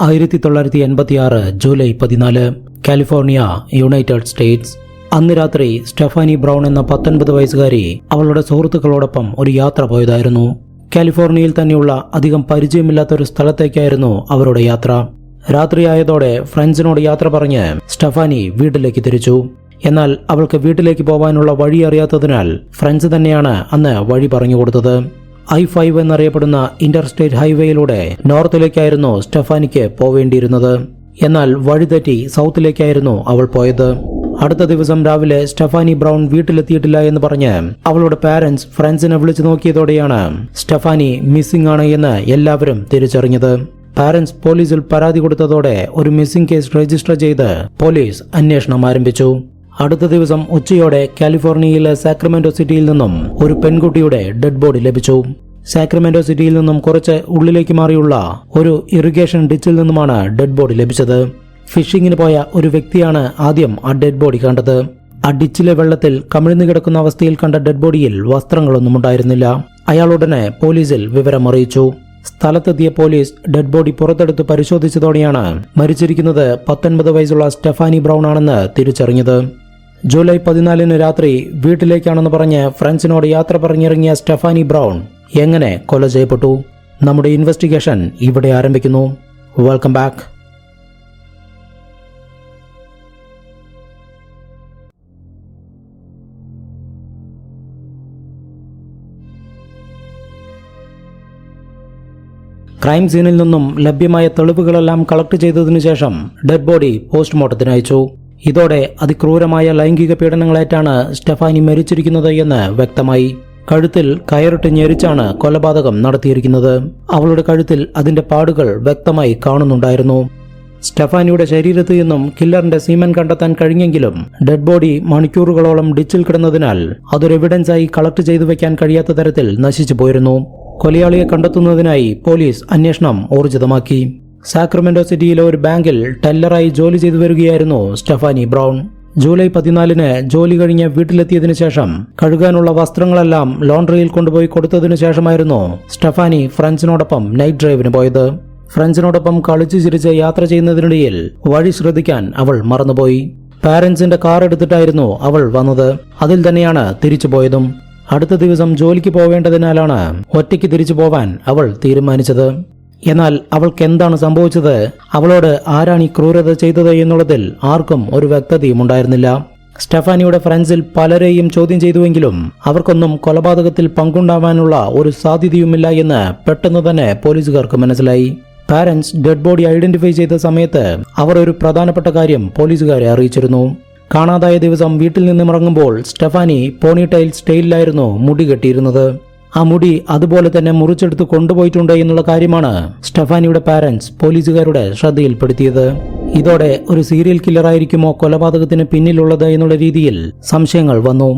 ആയിരത്തി തൊള്ളായിരത്തി എൺപത്തിയാറ് ജൂലൈ പതിനാല് കാലിഫോർണിയ യുണൈറ്റഡ് സ്റ്റേറ്റ്സ്. അന്ന് രാത്രി സ്റ്റെഫാനി ബ്രൗൺ എന്ന പത്തൊൻപത് വയസ്സുകാരി അവളുടെ സുഹൃത്തുക്കളോടൊപ്പം ഒരു യാത്ര പോയതായിരുന്നു. കാലിഫോർണിയയിൽ തന്നെയുള്ള അധികം പരിചയമില്ലാത്ത ഒരു സ്ഥലത്തേക്കായിരുന്നു അവരുടെ യാത്ര. രാത്രിയായതോടെ ഫ്രണ്ട്സിനോട് യാത്ര പറഞ്ഞ് സ്റ്റെഫാനി വീട്ടിലേക്ക് തിരിച്ചു. എന്നാൽ അവൾക്ക് വീട്ടിലേക്ക് പോകാനുള്ള വഴി അറിയാത്തതിനാൽ ഫ്രണ്ട്സ് തന്നെയാണ് അന്ന് വഴി പറഞ്ഞു കൊടുത്തത്. ഐ ഫൈവ് എന്നറിയപ്പെടുന്ന ഇന്റർസ്റ്റേറ്റ് ഹൈവേയിലൂടെ നോർത്തിലേക്കായിരുന്നു സ്റ്റെഫാനിക്ക് പോവേണ്ടിയിരുന്നത്. എന്നാൽ വഴിതെറ്റി സൗത്തിലേക്കായിരുന്നു അവൾ പോയത്. അടുത്ത ദിവസം രാവിലെ സ്റ്റെഫാനി ബ്രൗൺ വീട്ടിലെത്തിയിട്ടില്ല എന്ന് പറഞ്ഞ് അവളുടെ പാരന്റ്സ് ഫ്രണ്ട്സിനെ വിളിച്ചു നോക്കിയതോടെയാണ് സ്റ്റെഫാനി മിസ്സിംഗ് ആണ് എന്ന് എല്ലാവരും തിരിച്ചറിഞ്ഞത്. പാരന്റ്സ് പോലീസിൽ പരാതി കൊടുത്തതോടെ ഒരു മിസ്സിംഗ് കേസ് രജിസ്റ്റർ ചെയ്ത് പോലീസ് അന്വേഷണം ആരംഭിച്ചു. അടുത്ത ദിവസം ഉച്ചയോടെ കാലിഫോർണിയയിലെ സാക്രമെന്റോ സിറ്റിയിൽ നിന്നും ഒരു പെൺകുട്ടിയുടെ ഡെഡ് ബോഡി ലഭിച്ചു. സാക്രമെന്റോ സിറ്റിയിൽ നിന്നും കുറച്ച് ഉള്ളിലേക്ക് മാറിയുള്ള ഒരു ഇറിഗേഷൻ ഡിച്ചിൽ നിന്നുമാണ് ഡെഡ് ബോഡി ലഭിച്ചത്. ഫിഷിങ്ങിന് പോയ ഒരു വ്യക്തിയാണ് ആദ്യം ആ ഡെഡ് ബോഡി കണ്ടത്. ആ ഡിച്ചിലെ വെള്ളത്തിൽ കമിഴ്ന്നു കിടക്കുന്ന അവസ്ഥയിൽ കണ്ട ഡെഡ് ബോഡിയിൽ വസ്ത്രങ്ങളൊന്നും ഉണ്ടായിരുന്നില്ല. അയാൾ ഉടനെ പോലീസിൽ വിവരം അറിയിച്ചു. സ്ഥലത്തെത്തിയ പോലീസ് ഡെഡ് ബോഡി പുറത്തെടുത്ത് പരിശോധിച്ചതോടെയാണ് മരിച്ചിരിക്കുന്നത് പത്തൊൻപത് വയസ്സുള്ള സ്റ്റെഫാനി ബ്രൗൺ ആണെന്ന് തിരിച്ചറിഞ്ഞത്. ജൂലൈ പതിനാലിന് രാത്രി വീട്ടിലേക്കാണെന്ന് പറഞ്ഞ് ഫ്രണ്ട്സിനോട് യാത്ര പറഞ്ഞിറങ്ങിയ സ്റ്റെഫാനി ബ്രൗൺ എങ്ങനെ കൊല ചെയ്യപ്പെട്ടു? നമ്മുടെ ഇൻവെസ്റ്റിഗേഷൻ ഇവിടെ ആരംഭിക്കുന്നു. Welcome back. ക്രൈം സീനിൽ നിന്നും ലഭ്യമായ തെളിവുകളെല്ലാം കളക്ട് ചെയ്തതിനു ശേഷം ഡെഡ് ബോഡി പോസ്റ്റ്മോർട്ടത്തിന് അയച്ചു. ഇതോടെ അതിക്രൂരമായ ലൈംഗിക പീഡനങ്ങളേറ്റാണ് സ്റ്റെഫാനി മരിച്ചിരിക്കുന്നത് എന്ന് വ്യക്തമായി. കഴുത്തിൽ കയറിട്ട് ഞെരിച്ചാണ് കൊലപാതകം നടത്തിയിരിക്കുന്നത്. അവളുടെ കഴുത്തിൽ അതിന്റെ പാടുകൾ വ്യക്തമായി കാണുന്നുണ്ടായിരുന്നു. സ്റ്റെഫാനിയുടെ ശരീരത്ത് നിന്നും കില്ലറിന്റെ സീമൻ കണ്ടെത്താൻ കഴിഞ്ഞെങ്കിലും ഡെഡ് ബോഡി മണിക്കൂറുകളോളം ഡിച്ചിൽ കിടന്നതിനാൽ അതൊരു എവിഡൻസായി കളക്ട് ചെയ്തു വെക്കാൻ കഴിയാത്ത തരത്തിൽ നശിച്ചു പോയിരുന്നു. കൊലയാളിയെ കണ്ടെത്തുന്നതിനായി പോലീസ് അന്വേഷണം ഊർജിതമാക്കി. സാക്രമെന്റോ സിറ്റിയിലെ ഒരു ബാങ്കിൽ ടെല്ലറായി ജോലി ചെയ്തു വരികയായിരുന്നു സ്റ്റെഫാനി ബ്രൗൺ. ജൂലൈ പതിനാലിന് ജോലി കഴിഞ്ഞ് വീട്ടിലെത്തിയതിനു ശേഷം കഴുകാനുള്ള വസ്ത്രങ്ങളെല്ലാം ലോണ്ടറിയിൽ കൊണ്ടുപോയി കൊടുത്തതിനു ശേഷമായിരുന്നു സ്റ്റെഫാനി ഫ്രഞ്ചിനോടൊപ്പം നൈറ്റ് ഡ്രൈവിന് പോയത്. ഫ്രഞ്ചിനോടൊപ്പം കളിച്ചു ചിരിച്ച് യാത്ര ചെയ്യുന്നതിനിടയിൽ വഴി ശ്രദ്ധിക്കാൻ അവൾ മറന്നുപോയി. പാരന്റ്സിന്റെ കാർ എടുത്തിട്ടായിരുന്നു അവൾ വന്നത്. അതിൽ തന്നെയാണ് തിരിച്ചു പോയതും. അടുത്ത ദിവസം ജോലിക്ക് പോവേണ്ടതിനാലാണ് ഒറ്റയ്ക്ക് തിരിച്ചു പോവാൻ അവൾ തീരുമാനിച്ചത്. എന്നാൽ അവൾക്ക് എന്താണ് സംഭവിച്ചത്? അവളോട് ആരാണ് ഈ ക്രൂരത ചെയ്തത് എന്നുള്ളതിൽ ആർക്കും ഒരു വ്യക്തതയും ഉണ്ടായിരുന്നില്ല. സ്റ്റെഫാനിയുടെ ഫ്രണ്ട്സിൽ പലരെയും ചോദ്യം ചെയ്തുവെങ്കിലും അവർക്കൊന്നും കൊലപാതകത്തിൽ പങ്കുണ്ടാവാനുള്ള ഒരു സാധ്യതയുമില്ല എന്ന് പെട്ടെന്ന് തന്നെ പോലീസുകാർക്ക് മനസ്സിലായി. പാരന്റ്സ് ഡെഡ് ബോഡി ഐഡന്റിഫൈ ചെയ്ത സമയത്ത് അവർ ഒരു പ്രധാനപ്പെട്ട കാര്യം പോലീസുകാരെ അറിയിച്ചിരുന്നു. കാണാതായ ദിവസം വീട്ടിൽ നിന്നും ഇറങ്ങുമ്പോൾ സ്റ്റെഫാനി പോണിടെയിൽ സ്റ്റൈലിലായിരുന്നു മുടി കെട്ടിയിരുന്നത്. ആ മുടി അതുപോലെ തന്നെ മുറിച്ചെടുത്ത് കൊണ്ടുപോയിട്ടുണ്ട് എന്നുള്ള കാര്യമാണ് സ്റ്റെഫാനിയുടെ പാരന്റ്സ് പോലീസുകാരുടെ ശ്രദ്ധയിൽപ്പെടുത്തിയത്. ഇതോടെ ഒരു സീരിയൽ കില്ലറായിരിക്കുമോ കൊലപാതകത്തിന് പിന്നിലുള്ളത് എന്നുള്ള രീതിയിൽ സംശയങ്ങൾ വന്നു.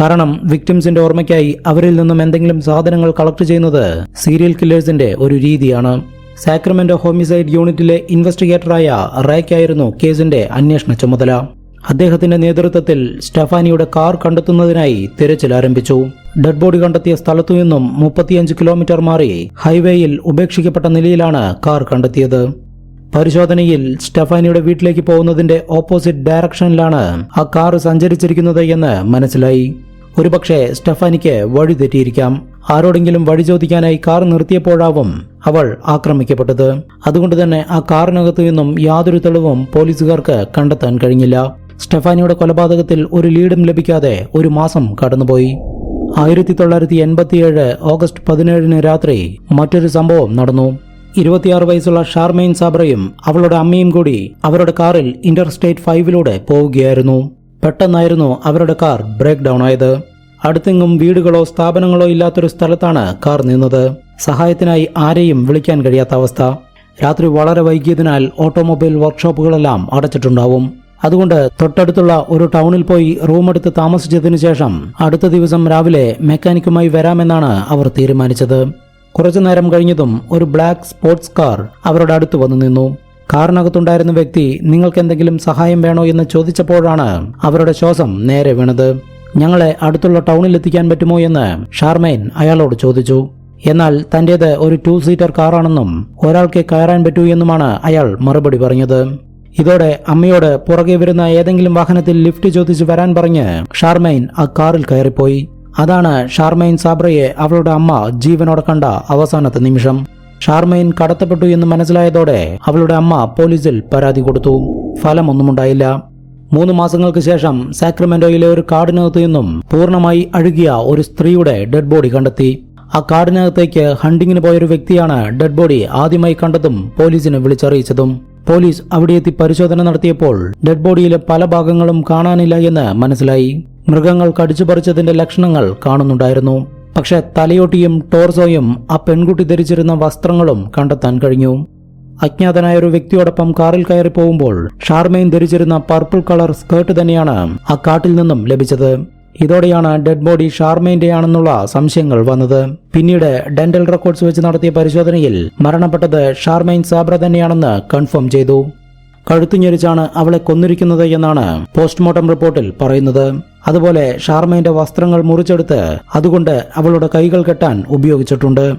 കാരണം വിക്ടിംസിന്റെ ഓർമ്മയ്ക്കായി അവരിൽ നിന്നും എന്തെങ്കിലും സാധനങ്ങൾ കളക്ട് ചെയ്യുന്നത് സീരിയൽ കില്ലേഴ്സിന്റെ ഒരു രീതിയാണ്. സാക്രമെന്റോ ഹോമിസൈഡ് യൂണിറ്റിലെ ഇൻവെസ്റ്റിഗേറ്ററായ റേക്കായിരുന്നു കേസിന്റെ അന്വേഷണ ചുമതല. അദ്ദേഹത്തിന്റെ നേതൃത്വത്തിൽ സ്റ്റെഫാനിയുടെ കാർ കണ്ടെത്തുന്നതിനായി തിരച്ചിൽ ആരംഭിച്ചു. ഡെഡ് ബോഡി കണ്ടെത്തിയ സ്ഥലത്തു നിന്നും മുപ്പത്തിയഞ്ച് കിലോമീറ്റർ മാറി ഹൈവേയിൽ ഉപേക്ഷിക്കപ്പെട്ട നിലയിലാണ് കാർ കണ്ടെത്തിയത്. പരിശോധനയിൽ സ്റ്റെഫാനിയുടെ വീട്ടിലേക്ക് പോകുന്നതിന്റെ ഓപ്പോസിറ്റ് ഡയറക്ഷനിലാണ് ആ കാർ സഞ്ചരിച്ചിരിക്കുന്നത് എന്ന് മനസ്സിലായി. ഒരുപക്ഷെ സ്റ്റെഫാനിക്ക് വഴി തെറ്റിയിരിക്കാം. ആരോടെങ്കിലും വഴി ചോദിക്കാനായി കാർ നിർത്തിയപ്പോഴാവും അവൾ ആക്രമിക്കപ്പെട്ടത്. അതുകൊണ്ട് തന്നെ ആ കാറിനകത്തു നിന്നും യാതൊരു തെളിവും പോലീസുകാർക്ക് കണ്ടെത്താൻ കഴിഞ്ഞില്ല. സ്റ്റെഫാനിയുടെ കൊലപാതകത്തിൽ ഒരു ലീഡും ലഭിക്കാതെ ഒരു മാസം കടന്നുപോയി. ആയിരത്തി തൊള്ളായിരത്തി എൺപത്തിയേഴ് ഓഗസ്റ്റ് പതിനേഴിന് രാത്രി മറ്റൊരു സംഭവം നടന്നു. ഇരുപത്തിയാറ് വയസ്സുള്ള ഷാർമൈൻ സാബ്രയും അവളുടെ അമ്മയും കൂടി അവരുടെ കാറിൽ ഇന്റർസ്റ്റേറ്റ് ഫൈവിലൂടെ പോവുകയായിരുന്നു. പെട്ടെന്നായിരുന്നു അവരുടെ കാർ ബ്രേക്ക് ഡൗൺ ആയത് അടുത്തെങ്ങും വീടുകളോ സ്ഥാപനങ്ങളോ ഇല്ലാത്തൊരു സ്ഥലത്താണ് കാർ നിന്നത്. സഹായത്തിനായി ആരെയും വിളിക്കാൻ കഴിയാത്ത അവസ്ഥ. രാത്രി വളരെ വൈകിയതിനാൽ ഓട്ടോമൊബൈൽ വർക്ക്ഷോപ്പുകളെല്ലാം അടച്ചിട്ടുണ്ടാവും. അതുകൊണ്ട് തൊട്ടടുത്തുള്ള ഒരു ടൗണിൽ പോയി റൂമെടുത്ത് താമസിച്ചതിനു ശേഷം അടുത്ത ദിവസം രാവിലെ മെക്കാനിക്കുമായി വരാമെന്നാണ് അവർ തീരുമാനിച്ചത്. കുറച്ചു നേരം കഴിഞ്ഞതും ഒരു ബ്ലാക്ക് സ്പോർട്സ് കാർ അവരുടെ അടുത്ത് വന്നു നിന്നു. കാറിനകത്തുണ്ടായിരുന്ന വ്യക്തി നിങ്ങൾക്ക് എന്തെങ്കിലും സഹായം വേണോ? എന്ന് ചോദിച്ചപ്പോഴാണ് അവരുടെ ശ്വാസം നേരെ വീണത്. ഞങ്ങളെ അടുത്തുള്ള ടൗണിൽ എത്തിക്കാൻ പറ്റുമോ? എന്ന് ഷാർമൈൻ അയാളോട് ചോദിച്ചു. എന്നാൽ തന്റേത് ഒരു ടു സീറ്റർ കാറാണെന്നും ഒരാൾക്ക് കയറാൻ പറ്റൂ എന്നുമാണ് അയാൾ മറുപടി പറഞ്ഞത്. ഇതോടെ അമ്മയോട് പുറകെ വരുന്ന ഏതെങ്കിലും വാഹനത്തിൽ ലിഫ്റ്റ് ചോദിച്ച് വരാൻ പറഞ്ഞ് ഷാർമൈൻ ആ കാറിൽ കയറിപ്പോയി. അതാണ് ഷാർമൈൻ സാബ്രയെ അവളുടെ അമ്മ ജീവനോടെ കണ്ട അവസാനത്തെ നിമിഷം. ഷാർമൈൻ കടത്തപ്പെട്ടു എന്ന് മനസ്സിലായതോടെ അവളുടെ അമ്മ പോലീസിൽ പരാതി കൊടുത്തു. ഫലമൊന്നുമുണ്ടായില്ല. മൂന്ന് മാസങ്ങൾക്ക് ശേഷം സാക്രമെന്റോയിലെ ഒരു കാടിനകത്തു നിന്നും പൂർണമായി അഴുകിയ ഒരു സ്ത്രീയുടെ ഡെഡ് ബോഡി കണ്ടെത്തി. ആ കാടിനകത്തേക്ക് ഹണ്ടിങ്ങിന് പോയൊരു വ്യക്തിയാണ് ഡെഡ് ബോഡി ആദ്യമായി കണ്ടതും പോലീസിനെ വിളിച്ചറിയിച്ചതും. പോലീസ് അവിടെ എത്തി പരിശോധന നടത്തിയപ്പോൾ ഡെഡ് ബോഡിയിലെ പല ഭാഗങ്ങളും കാണാനില്ല എന്ന് മനസ്സിലായി. മൃഗങ്ങൾ കടിച്ചുപറിച്ചതിന്റെ ലക്ഷണങ്ങൾ കാണുന്നുണ്ടായിരുന്നു. പക്ഷേ തലയോട്ടിയും ടോർസോയും ആ പെൺകുട്ടി ധരിച്ചിരുന്ന വസ്ത്രങ്ങളും കണ്ടെത്താൻ കഴിഞ്ഞു. അജ്ഞാതനായ ഒരു വ്യക്തിയോടൊപ്പം കാറിൽ കയറി പോകുമ്പോൾ ഷാർമൈൻ ധരിച്ചിരുന്ന പർപ്പിൾ കളർ സ്കേർട്ട് തന്നെയാണ് ആ കാട്ടിൽ നിന്നും ലഭിച്ചത്. ഇതോടെയാണ് ഡെഡ് ബോഡി ഷാർമേന്റെയാണെന്നുള്ള സംശയങ്ങൾ വന്നത്. പിന്നീട് ഡെന്റൽ റെക്കോർഡ്സ് വെച്ച് നടത്തിയ പരിശോധനയിൽ മരണപ്പെട്ടത് ഷാർമൈൻ സാബ്ര തന്നെയാണെന്ന് കൺഫേം ചെയ്തു. കഴുത്തു ഞെരിച്ചാണ് അവളെ കൊന്നിരിക്കുന്നത് എന്നാണ് പോസ്റ്റ്മോർട്ടം റിപ്പോർട്ടിൽ പറയുന്നത്. അതുപോലെ ഷാർമൈന്റെ വസ്ത്രങ്ങൾ മുറിച്ചെടുത്ത് അതുകൊണ്ട് അവളുടെ കൈകൾ കെട്ടാൻ ഉപയോഗിച്ചിട്ടുണ്ട്.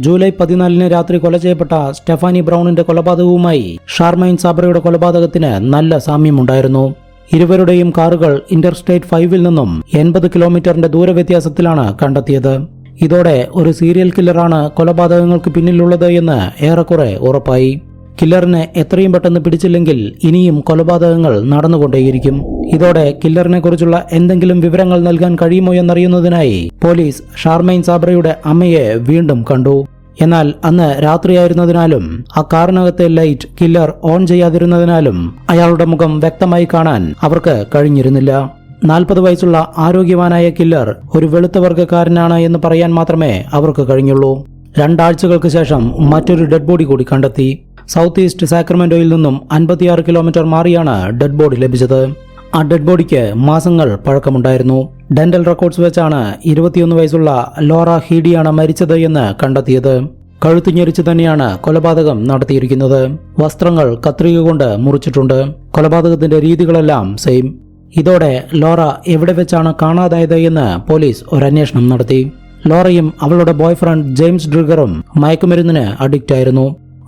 ജൂലൈ പതിനാലിന് രാത്രി കൊല ചെയ്യപ്പെട്ട സ്റ്റെഫാനി ബ്രൗണിന്റെ കൊലപാതകവുമായി ഷാർമൈൻ സാബ്രയുടെ കൊലപാതകത്തിന് നല്ല സാമ്യമുണ്ടായിരുന്നു. ഇരുവരുടെയും കാറുകൾ ഇന്റർസ്റ്റേറ്റ് ഫൈവിൽ നിന്നും എൺപത് കിലോമീറ്ററിന്റെ ദൂരവ്യത്യാസത്തിലാണ് കണ്ടെത്തിയത്. ഇതോടെ ഒരു സീരിയൽ കില്ലറാണ് കൊലപാതകങ്ങൾക്ക് പിന്നിലുള്ളത് എന്ന് ഏറെക്കുറെ ഉറപ്പായി. കില്ലറിനെ എത്രയും പെട്ടെന്ന് പിടിച്ചില്ലെങ്കിൽ ഇനിയും കൊലപാതകങ്ങൾ നടന്നുകൊണ്ടേയിരിക്കും. ഇതോടെ കില്ലറിനെ കുറിച്ചുള്ള എന്തെങ്കിലും വിവരങ്ങൾ നൽകാൻ കഴിയുമോ എന്നറിയുന്നതിനായി പോലീസ് ഷാർമൈൻ സാബ്രയുടെ അമ്മയെ വീണ്ടും കണ്ടു. എന്നാൽ അന്ന് രാത്രിയായിരുന്നതിനാലും ആ കാറിനകത്തെ ലൈറ്റ് കില്ലർ ഓൺ ചെയ്യാതിരുന്നതിനാലും അയാളുടെ മുഖം വ്യക്തമായി കാണാൻ അവർക്ക് കഴിഞ്ഞിരുന്നില്ല. നാൽപ്പത് വയസ്സുള്ള ആരോഗ്യവാനായ കില്ലർ ഒരു വെളുത്ത വർഗക്കാരനാണ് എന്ന് പറയാൻ മാത്രമേ അവർക്ക് കഴിഞ്ഞുള്ളൂ. രണ്ടാഴ്ചകൾക്ക് ശേഷം മറ്റൊരു ഡെഡ് ബോഡി കൂടി കണ്ടെത്തി. സൗത്ത് ഈസ്റ്റ് സാക്രമെന്റോയിൽ നിന്നും അൻപത്തിയാറ് കിലോമീറ്റർ മാറിയാണ് ഡെഡ് ബോഡി ലഭിച്ചത്. ആ ഡെഡ് ബോഡിക്ക് മാസങ്ങൾ പഴക്കമുണ്ടായിരുന്നു. ഡെന്റൽ റെക്കോർഡ്സ് വെച്ചാണ് ഇരുപത്തിയൊന്ന് വയസ്സുള്ള ലോറ ഹീഡിയാണ് മരിച്ചത് എന്ന് കണ്ടെത്തിയത്. കഴുത്തു ഞെരിച്ച് തന്നെയാണ് കൊലപാതകം നടത്തിയിരിക്കുന്നത്. വസ്ത്രങ്ങൾ കത്രിക കൊണ്ട് മുറിച്ചിട്ടുണ്ട്. കൊലപാതകത്തിന്റെ രീതികളെല്ലാം സെയിം ഇതോടെ ലോറ എവിടെ വെച്ചാണ് കാണാതായത് എന്ന് പോലീസ് ഒരു അന്വേഷണം നടത്തി. ലോറയും അവളുടെ ബോയ്ഫ്രണ്ട് ജെയിംസ് ഡ്രിഗറും മയക്കുമരുന്നിന് അഡിക്റ്റ് ആയിരുന്നു.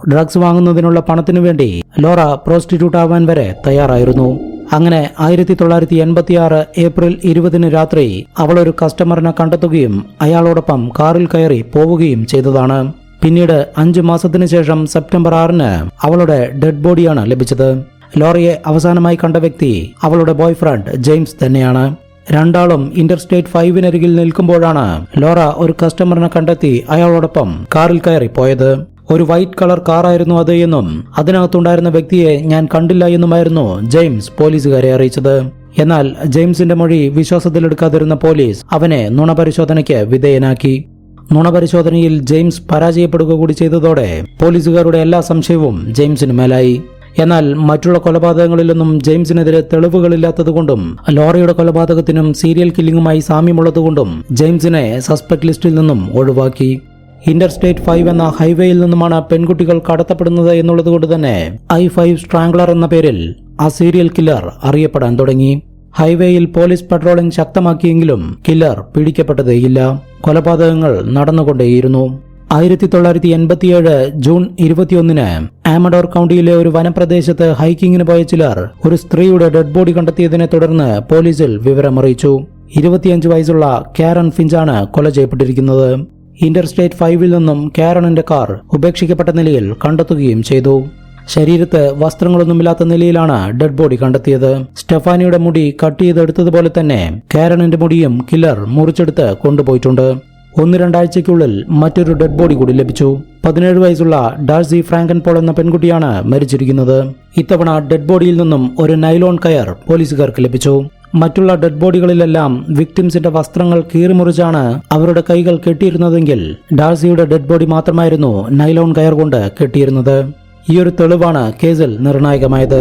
ഡ്രഗ്സ് വാങ്ങുന്നതിനുള്ള പണത്തിനു വേണ്ടി ലോറ പ്രോസ്റ്റിറ്റ്യൂട്ട് ആവാൻ വരെ തയ്യാറായിരുന്നു. അങ്ങനെ ആയിരത്തി തൊള്ളായിരത്തി എൺപത്തിയാറ് ഏപ്രിൽ ഇരുപതിന് രാത്രി അവൾ ഒരു കസ്റ്റമറിനെ കണ്ടെത്തുകയും അയാളോടൊപ്പം കാറിൽ കയറി പോവുകയും ചെയ്തതാണ്. പിന്നീട് അഞ്ചു മാസത്തിനു ശേഷം സെപ്റ്റംബർ ആറിന് അവളുടെ ഡെഡ് ബോഡിയാണ് ലഭിച്ചത്. ലോറിയെ അവസാനമായി കണ്ട വ്യക്തി അവളുടെ ബോയ്ഫ്രണ്ട് ജെയിംസ് തന്നെയാണ്. രണ്ടാളും ഇന്റർസ്റ്റേറ്റ് ഫൈവിനരികിൽ നിൽക്കുമ്പോഴാണ് ലോറ ഒരു കസ്റ്റമറിനെ കണ്ടെത്തി അയാളോടൊപ്പം കാറിൽ കയറി പോയത്. ഒരു വൈറ്റ് കളർ കാറായിരുന്നു അത് എന്നും അതിനകത്തുണ്ടായിരുന്ന വ്യക്തിയെ ഞാൻ കണ്ടില്ല എന്നുമായിരുന്നു ജെയിംസ് പോലീസുകാരെ അറിയിച്ചത്. എന്നാൽ ജെയിംസിന്റെ മൊഴി വിശ്വാസത്തിലെടുക്കാതിരുന്ന പോലീസ് അവനെ നുണപരിശോധനയ്ക്ക് വിധേയനാക്കി. നുണപരിശോധനയിൽ ജെയിംസ് പരാജയപ്പെടുക കൂടി ചെയ്തതോടെ പോലീസുകാരുടെ എല്ലാ സംശയവും ജെയിംസിന് മേലായി. എന്നാൽ മറ്റുള്ള കൊലപാതകങ്ങളിലൊന്നും ജെയിംസിനെതിരെ തെളിവുകളില്ലാത്തതുകൊണ്ടും ലോറിയുടെ കൊലപാതകത്തിനും സീരിയൽ കില്ലിങ്ങുമായി സാമ്യമുള്ളതുകൊണ്ടും ജെയിംസിനെ സസ്പെക്ട് ലിസ്റ്റിൽ നിന്നും ഒഴിവാക്കി. ഇന്റർസ്റ്റേറ്റ് ഫൈവ് എന്ന ഹൈവേയിൽ നിന്നുമാണ് പെൺകുട്ടികൾ കടത്തപ്പെടുന്നത് എന്നുള്ളതുകൊണ്ട് തന്നെ ഐ ഫൈവ് സ്ട്രാംഗ്ലർ എന്ന പേരിൽ ആ സീരിയൽ കില്ലർ അറിയപ്പെടാൻ തുടങ്ങി. ഹൈവേയിൽ പോലീസ് പട്രോളിംഗ് ശക്തമാക്കിയെങ്കിലും കില്ലർ പിടിക്കപ്പെട്ടതേയില്ല. കൊലപാതകങ്ങൾ നടന്നുകൊണ്ടേയിരുന്നു. ആയിരത്തി തൊള്ളായിരത്തി എൺപത്തിയേഴ് ജൂൺ ഇരുപത്തിയൊന്നിന് ആമഡോർ കൗണ്ടിയിലെ ഒരു വനപ്രദേശത്ത് ഹൈക്കിങ്ങിന് പോയ ചിലർ ഒരു സ്ത്രീയുടെ ഡെഡ് ബോഡി കണ്ടെത്തിയതിനെ തുടർന്ന് പോലീസിൽ വിവരമറിയിച്ചു. ഇരുപത്തിയഞ്ച് വയസ്സുള്ള കാരൻ ഫിഞ്ചാണ് കൊല ചെയ്യപ്പെട്ടിരിക്കുന്നത്. ഇന്റർസ്റ്റേറ്റ് ഫൈവിൽ നിന്നും കാരണന്റെ കാർ ഉപേക്ഷിക്കപ്പെട്ട നിലയിൽ കണ്ടെത്തുകയും ചെയ്തു. ശരീരത്ത് വസ്ത്രങ്ങളൊന്നുമില്ലാത്ത നിലയിലാണ് ഡെഡ് ബോഡി കണ്ടെത്തിയത്. സ്റ്റെഫാനിയുടെ മുടി കട്ട് ചെയ്തെടുത്തതുപോലെ തന്നെ കാരണന്റെ മുടിയും കില്ലർ മുറിച്ചെടുത്ത് കൊണ്ടുപോയിട്ടുണ്ട്. ഒന്ന് രണ്ടാഴ്ചയ്ക്കുള്ളിൽ മറ്റൊരു ഡെഡ് ബോഡി കൂടി ലഭിച്ചു. പതിനേഴ് വയസ്സുള്ള ഡാഴ്സി ഫ്രാങ്കൻ പോൾ എന്ന പെൺകുട്ടിയാണ് മരിച്ചിരിക്കുന്നത്. ഇത്തവണ ഡെഡ് ബോഡിയിൽ നിന്നും ഒരു നൈലോൺ കയർ പോലീസുകാർക്ക് ലഭിച്ചു. മറ്റുള്ള ഡെഡ് ബോഡികളിലെല്ലാം വിക്ടിംസിന്റെ വസ്ത്രങ്ങൾ കീറിമുറിച്ചാണ് അവരുടെ കൈകൾ കെട്ടിയിരുന്നതെങ്കിൽ ഡാഴ്സിയുടെ ഡെഡ് ബോഡി മാത്രമായിരുന്നു നൈലോൺ കയർ കൊണ്ട് കെട്ടിയിരുന്നത്. ഈ ഒരു തെളിവാണ് കേസിൽ നിർണായകമായത്.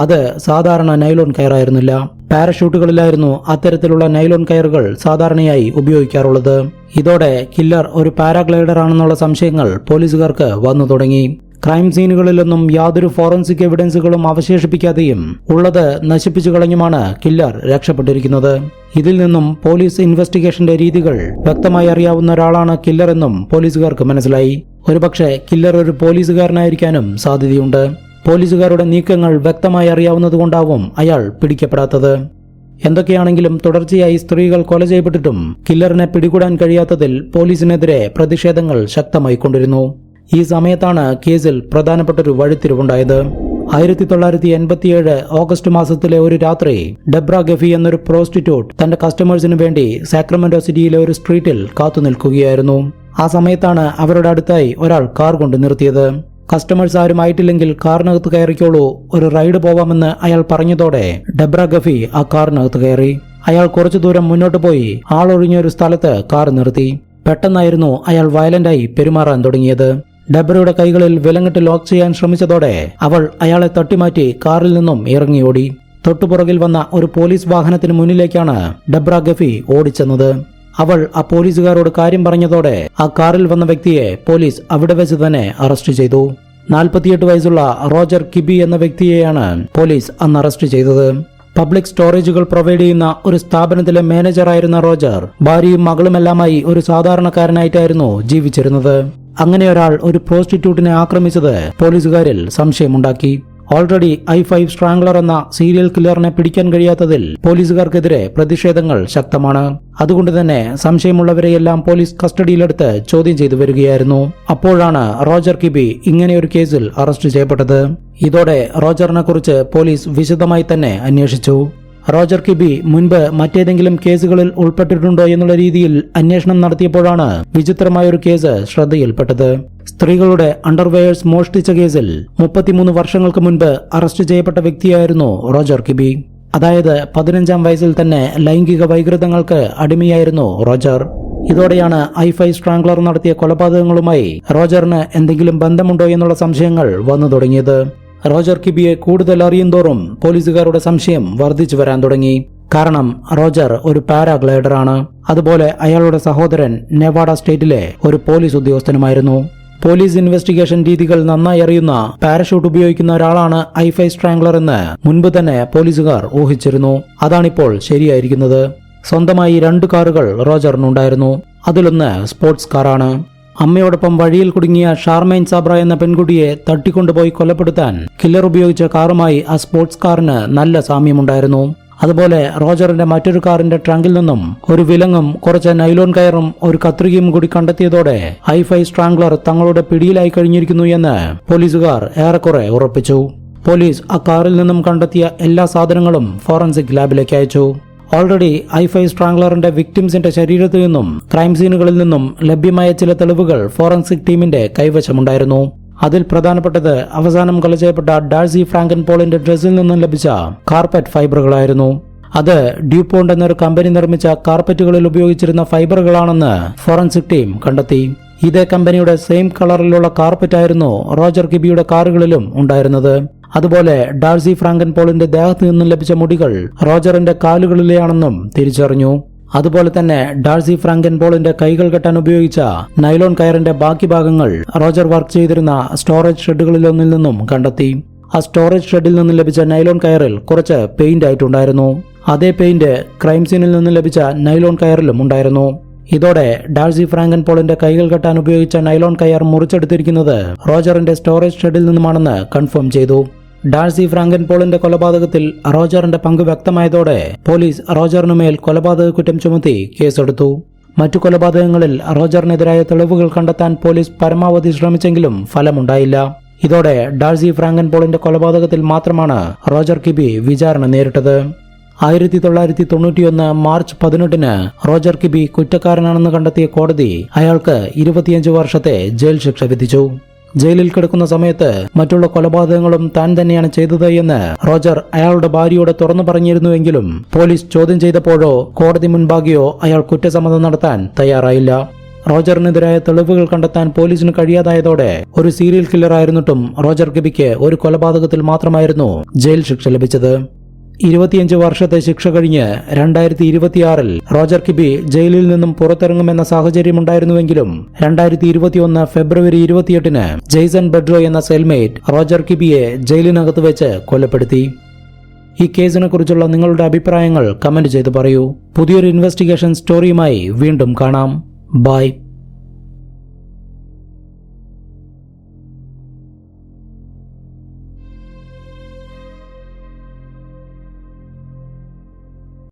അത് സാധാരണ നൈലോൺ കയറായിരുന്നില്ല. പാരഷൂട്ടുകളിലായിരുന്നു അത്തരത്തിലുള്ള നൈലോൺ കയറുകൾ സാധാരണയായി ഉപയോഗിക്കാറുള്ളത്. ഇതോടെ കില്ലർ ഒരു പാരാഗ്ലൈഡർ ആണെന്നുള്ള സംശയങ്ങൾ പോലീസുകാർക്ക് വന്നു തുടങ്ങി. ക്രൈം സീനുകളിലൊന്നും യാതൊരു ഫോറൻസിക് എവിഡൻസുകളും അവശേഷിപ്പിക്കാതെയും ഉള്ളത് നശിപ്പിച്ചു കളഞ്ഞുമാണ് കില്ലർ രക്ഷപ്പെട്ടിരിക്കുന്നത്. ഇതിൽ നിന്നും പോലീസ് ഇൻവെസ്റ്റിഗേഷന്റെ രീതികൾ വ്യക്തമായി അറിയാവുന്ന ഒരാളാണ് കില്ലർ എന്നും പോലീസുകാർക്ക് മനസ്സിലായി. ഒരുപക്ഷെ കില്ലർ ഒരു പോലീസുകാരനായിരിക്കാനും സാധ്യതയുണ്ട്. പോലീസുകാരുടെ നീക്കങ്ങൾ വ്യക്തമായി അറിയാവുന്നതുകൊണ്ടാവും അയാൾ പിടിക്കപ്പെടാത്തത്. എന്തൊക്കെയാണെങ്കിലും തുടർച്ചയായി സ്ത്രീകൾ കൊല ചെയ്യപ്പെട്ടിട്ടും കില്ലറിനെ പിടികൂടാൻ കഴിയാത്തതിൽ പോലീസിനെതിരെ പ്രതിഷേധങ്ങൾ ശക്തമായി കൊണ്ടിരുന്നു. ഈ സമയത്താണ് കേസിൽ പ്രധാനപ്പെട്ടൊരു വഴിത്തിരിവുണ്ടായത്. ആയിരത്തി തൊള്ളായിരത്തി എൺപത്തിയേഴ് ഓഗസ്റ്റ് മാസത്തിലെ ഒരു രാത്രി ഡെബ്ര ഗഫി എന്നൊരു പ്രോസ്റ്റിറ്റ്യൂട്ട് തന്റെ കസ്റ്റമേഴ്സിനു വേണ്ടി സാക്രമെന്റോ സിറ്റിയിലെ ഒരു സ്ട്രീറ്റിൽ കാത്തു നിൽക്കുകയായിരുന്നു. ആ സമയത്താണ് അവരുടെ അടുത്തായി ഒരാൾ കാർ കൊണ്ട് നിർത്തിയത്. കസ്റ്റമേഴ്സ് ആരും ആയിട്ടില്ലെങ്കിൽ കാറിനകത്ത് കയറിക്കോളൂ ഒരു റൈഡ് പോവാമെന്ന് അയാൾ പറഞ്ഞതോടെ ഡെബ്ര ഗഫി ആ കാറിനകത്ത് കയറി. അയാൾ കുറച്ചു ദൂരം മുന്നോട്ട് പോയി ആളൊഴിഞ്ഞ ഒരു സ്ഥലത്ത് കാർ നിർത്തി. പെട്ടെന്നായിരുന്നു അയാൾ വയലന്റായി പെരുമാറാൻ തുടങ്ങിയത്. ഡെബ്രയുടെ കൈകളിൽ വിലങ്ങിട്ട് ലോക്ക് ചെയ്യാൻ ശ്രമിച്ചതോടെ അവൾ അയാളെ തട്ടിമാറ്റി കാറിൽ നിന്നും ഇറങ്ങിയോടി തൊട്ടുപുറകിൽ വന്ന ഒരു പോലീസ് വാഹനത്തിന് മുന്നിലേക്കാണ് ഡെബ്ര ഗഫി ഓടിച്ചെന്നത്. അവൾ ആ പോലീസുകാരോട് കാര്യം പറഞ്ഞതോടെ ആ കാറിൽ വന്ന വ്യക്തിയെ പോലീസ് അവിടെ വെച്ച് തന്നെ അറസ്റ്റ് ചെയ്തു. നാൽപ്പത്തിയെട്ട് വയസ്സുള്ള റോജർ കിബി എന്ന വ്യക്തിയെയാണ് പോലീസ് അന്ന് അറസ്റ്റ് ചെയ്തത്. പബ്ലിക് സ്റ്റോറേജുകൾ പ്രൊവൈഡ് ചെയ്യുന്ന ഒരു സ്ഥാപനത്തിലെ മാനേജറായിരുന്ന റോജർ ഭാര്യയും മകളുമെല്ലാമായി ഒരു സാധാരണക്കാരനായിട്ടായിരുന്നു ജീവിച്ചിരുന്നത്. അങ്ങനെ ഒരാൾ ഒരു പ്രോസ്റ്റിറ്റ്യൂട്ടിനെ ആക്രമിച്ചത് പോലീസുകാരിൽ സംശയമുണ്ടാക്കി. ഓൾറെഡി ഐ ഫൈവ് സ്ട്രാംഗ്ലർ എന്ന സീരിയൽ കില്ലറിനെ പിടിക്കാൻ കഴിയാത്തതിൽ പോലീസുകാർക്കെതിരെ പ്രതിഷേധങ്ങൾ ശക്തമാണ്. അതുകൊണ്ട് തന്നെ സംശയമുള്ളവരെയെല്ലാം പോലീസ് കസ്റ്റഡിയിലെടുത്ത് ചോദ്യം ചെയ്തു വരികയായിരുന്നു. അപ്പോഴാണ് റോജർ കിബി ഇങ്ങനെയൊരു കേസിൽ അറസ്റ്റ് ചെയ്യപ്പെട്ടത്. ഇതോടെ റോജറിനെ കുറിച്ച് പോലീസ് വിശദമായി തന്നെ അന്വേഷിച്ചു. റോജർ കിബി മുൻപ് മറ്റേതെങ്കിലും കേസുകളിൽ ഉൾപ്പെട്ടിട്ടുണ്ടോ എന്നുള്ള രീതിയിൽ അന്വേഷണം നടത്തിയപ്പോഴാണ് വിചിത്രമായ ഒരു കേസ് ശ്രദ്ധയിൽപ്പെട്ടത്. സ്ത്രീകളുടെ അണ്ടർവെയേഴ്സ് മോഷ്ടിച്ച കേസിൽ മുപ്പത്തിമൂന്ന് വർഷങ്ങൾക്ക് മുൻപ് അറസ്റ്റ് ചെയ്യപ്പെട്ട വ്യക്തിയായിരുന്നു റോജർ കിബി. അതായത് പതിനഞ്ചാം വയസ്സിൽ തന്നെ ലൈംഗിക വൈകൃതങ്ങൾക്ക് അടിമയായിരുന്നു റോജർ. ഇതോടെയാണ് ഐഫൈ സ്ട്രാംഗ്ലർ നടത്തിയ കൊലപാതകങ്ങളുമായി റോജറിന് എന്തെങ്കിലും ബന്ധമുണ്ടോ എന്നുള്ള സംശയങ്ങൾ വന്നു തുടങ്ങിയത്. റോജർ കിബിയെ കൂടുതൽ അറിയുന്തോറും പോലീസുകാരുടെ സംശയം വർദ്ധിച്ചു വരാൻ തുടങ്ങി. കാരണം റോജർ ഒരു പാരാഗ്ലൈഡറാണ്. അതുപോലെ അയാളുടെ സഹോദരൻ നെവാഡ സ്റ്റേറ്റിലെ ഒരു പോലീസ് ഉദ്യോഗസ്ഥനുമായിരുന്നു. പോലീസ് ഇൻവെസ്റ്റിഗേഷൻ രീതികൾ നന്നായി അറിയുന്ന പാരഷൂട്ട് ഉപയോഗിക്കുന്ന ഒരാളാണ് ഐഫൈ സ്ട്രാങ്ക്ലർ എന്ന് മുൻപ് തന്നെ പോലീസുകാർ ഊഹിച്ചിരുന്നു. അതാണിപ്പോൾ ശരിയായിരിക്കുന്നത്. സ്വന്തമായി രണ്ട് കാറുകൾ റോജറിനുണ്ടായിരുന്നു. അതിലൊന്ന് സ്പോർട്സ് കാറാണ്. അമ്മയോടൊപ്പം വഴിയിൽ കുടുങ്ങിയ ഷാർമൈൻ സാബ്ര എന്ന പെൺകുട്ടിയെ തട്ടിക്കൊണ്ടുപോയി കൊലപ്പെടുത്താൻ കില്ലർ ഉപയോഗിച്ച കാറുമായി ആ സ്പോർട്സ് കാറിന് നല്ല സാമ്യമുണ്ടായിരുന്നു. അതുപോലെ റോജറിന്റെ മറ്റൊരു കാറിന്റെ ട്രങ്കിൽ നിന്നും ഒരു വിലങ്ങും കുറച്ച് നൈലോൺ കയറും ഒരു കത്രികയും കൂടി കണ്ടെത്തിയതോടെ ഐ ഫൈ സ്ട്രാങ്ലർ തങ്ങളുടെ പിടിയിലായി കഴിഞ്ഞിരിക്കുന്നു എന്ന് പോലീസുകാർ ഏറെക്കുറെ ഉറപ്പിച്ചു. പോലീസ് ആ കാറിൽ നിന്നും കണ്ടെത്തിയ എല്ലാ സാധനങ്ങളും ഫോറൻസിക് ലാബിലേക്ക് അയച്ചു. ഓൾറെഡി ഐ ഫൈവ് സ്ട്രാങ്ലറിന്റെ വിക്ടിംസിന്റെ ശരീരത്തു നിന്നും ക്രൈം സീനുകളിൽ നിന്നും ലഭ്യമായ ചില തെളിവുകൾ ഫോറൻസിക് ടീമിന്റെ കൈവശമുണ്ടായിരുന്നു. അതിൽ പ്രധാനപ്പെട്ടത് അവസാനം കൊല ചെയ്യപ്പെട്ട ഡാഴ്സി ഫ്രാങ്കൻ പോളിന്റെ ഡ്രസ്സിൽ നിന്നും ലഭിച്ച കാർപ്പറ്റ് ഫൈബറുകളായിരുന്നു അത് ഡ്യൂപോണ്ട് എന്നൊരു കമ്പനി നിർമ്മിച്ച കാർപ്പറ്റുകളിൽ ഉപയോഗിച്ചിരുന്ന ഫൈബറുകളാണെന്ന് ഫോറൻസിക് ടീം കണ്ടെത്തി. ഇതേ കമ്പനിയുടെ സെയിം കളറിലുള്ള കാർപ്പറ്റ് ആയിരുന്നു റോജർ കിബിയുടെ കാറുകളിലും ഉണ്ടായിരുന്നത്. അതുപോലെ ഡാർസി ഫ്രാങ്കൻ പോളിന്റെ ദേഹത്ത് നിന്നും ലഭിച്ച മുടികൾ റോജറിന്റെ കാലുകളിലെയാണെന്നും തിരിച്ചറിഞ്ഞു. അതുപോലെ തന്നെ ഡാർസി ഫ്രാങ്കൻ പോളിന്റെ കൈകൾ കെട്ടാൻ ഉപയോഗിച്ച നൈലോൺ കയറിന്റെ ബാക്കി ഭാഗങ്ങൾ റോജർ വർക്ക് ചെയ്തിരുന്ന സ്റ്റോറേജ് ഷെഡുകളിലൊന്നിൽ നിന്നും കണ്ടെത്തി. ആ സ്റ്റോറേജ് ഷെഡിൽ നിന്നും ലഭിച്ച നൈലോൺ കയറിൽ കുറച്ച് പെയിന്റ് ആയിട്ടുണ്ടായിരുന്നു. അതേ പെയിന്റ് ക്രൈം സീനിൽ നിന്നും ലഭിച്ച നൈലോൺ കയറിലും ഉണ്ടായിരുന്നു. ഇതോടെ ഡാഴ്സി ഫ്രാങ്കൻ പോളിന്റെ കൈകൾ കെട്ടാൻ ഉപയോഗിച്ച നൈലോൺ കയർ മുറിച്ചെടുത്തിരിക്കുന്നത് റോജറിന്റെ സ്റ്റോറേജ് ഷെഡിൽ നിന്നുമാണെന്ന് കൺഫേം ചെയ്തു. ഡാഴ്സി ഫ്രാങ്കൻ പോളിന്റെ കൊലപാതകത്തിൽ റോജറിന്റെ പങ്ക് വ്യക്തമായതോടെ പോലീസ് റോജറിനുമേൽ കൊലപാതക കുറ്റം ചുമത്തി കേസെടുത്തു. മറ്റു കൊലപാതകങ്ങളിൽ റോജറിനെതിരായ തെളിവുകൾ കണ്ടെത്താൻ പോലീസ് പരമാവധി ശ്രമിച്ചെങ്കിലും ഫലമുണ്ടായില്ല. ഇതോടെ ഡാഴ്സി ഫ്രാങ്കൻ പോളിന്റെ കൊലപാതകത്തിൽ മാത്രമാണ് റോജർ കിബി വിചാരണ നേരിട്ടത്. ആയിരത്തി തൊള്ളായിരത്തി തൊണ്ണൂറ്റിയൊന്ന് മാർച്ച് പതിനെട്ടിന് റോജർ കിബി കുറ്റക്കാരനാണെന്ന് കണ്ടെത്തിയ കോടതി അയാൾക്ക് ഇരുപത്തിയഞ്ച് വർഷത്തെ ജയിൽ ശിക്ഷ വിധിച്ചു. ജയിലിൽ കിടക്കുന്ന സമയത്ത് മറ്റുള്ള കൊലപാതകങ്ങളും താൻ തന്നെയാണ് ചെയ്തത് എന്ന് റോജർ അയാളുടെ ഭാര്യയോട് തുറന്നു പറഞ്ഞിരുന്നുവെങ്കിലും പോലീസ് ചോദ്യം ചെയ്തപ്പോഴോ കോടതി മുൻപാകെയോ അയാൾ കുറ്റസമ്മതം നടത്താൻ തയ്യാറായില്ല. റോജറിനെതിരായ തെളിവുകൾ കണ്ടെത്താൻ പോലീസിന് കഴിയാതായതോടെ ഒരു സീരിയൽ കില്ലർ ആയിരുന്നിട്ടും റോജർ ഗബിക്ക് ഒരു കൊലപാതകത്തിൽ മാത്രമായിരുന്നു ജയിൽ ശിക്ഷ ലഭിച്ചത്. ഇരുപത്തിയഞ്ച് വർഷത്തെ ശിക്ഷ കഴിഞ്ഞ് രണ്ടായിരത്തി ഇരുപത്തിയാറിൽ റോജർ കിബി ജയിലിൽ നിന്നും പുറത്തിറങ്ങുമെന്ന സാഹചര്യമുണ്ടായിരുന്നുവെങ്കിലും രണ്ടായിരത്തി ഇരുപത്തിയൊന്ന് ഫെബ്രുവരി ഇരുപത്തിയെട്ടിന് ജെയ്സൺ ബെഡ്രോ എന്ന സെൽമേറ്റ് റോജർ കിബിയെ ജയിലിനകത്ത് വെച്ച് കൊലപ്പെടുത്തി. ഈ കേസിനെ കുറിച്ചുള്ള നിങ്ങളുടെ അഭിപ്രായങ്ങൾ കമന്റ് ചെയ്ത് പറയൂ. പുതിയൊരു ഇൻവെസ്റ്റിഗേഷൻ സ്റ്റോറിയുമായി വീണ്ടും കാണാം. ബൈ.